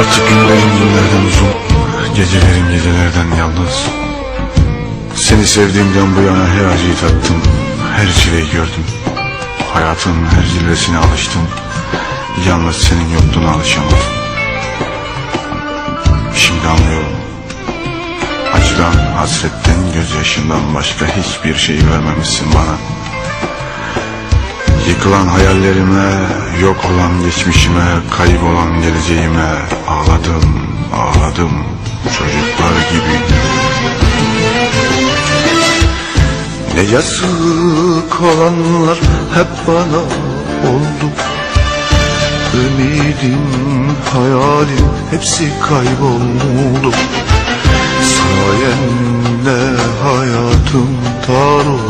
Artık günlerim günlerden uzun. Gecelerim gecelerden yalnız. Seni sevdiğimden bu yana her acıyı tattım. Her çileyi gördüm. Hayatın her cilvesine alıştım. Yalnız senin yokluğuna alışamadım. Şimdi anlıyorum. Acıdan, hasretten, gözyaşından başka hiçbir şey vermemişsin bana Yıkılan hayallerime, yok olan geçmişime, kaybolan geleceğime ağladım, ağladım çocuklar gibi. Ne yazık olanlar hep bana oldu. Ümidim, hayalim hepsi kayboldu. Sayende hayatım tarumar oldu.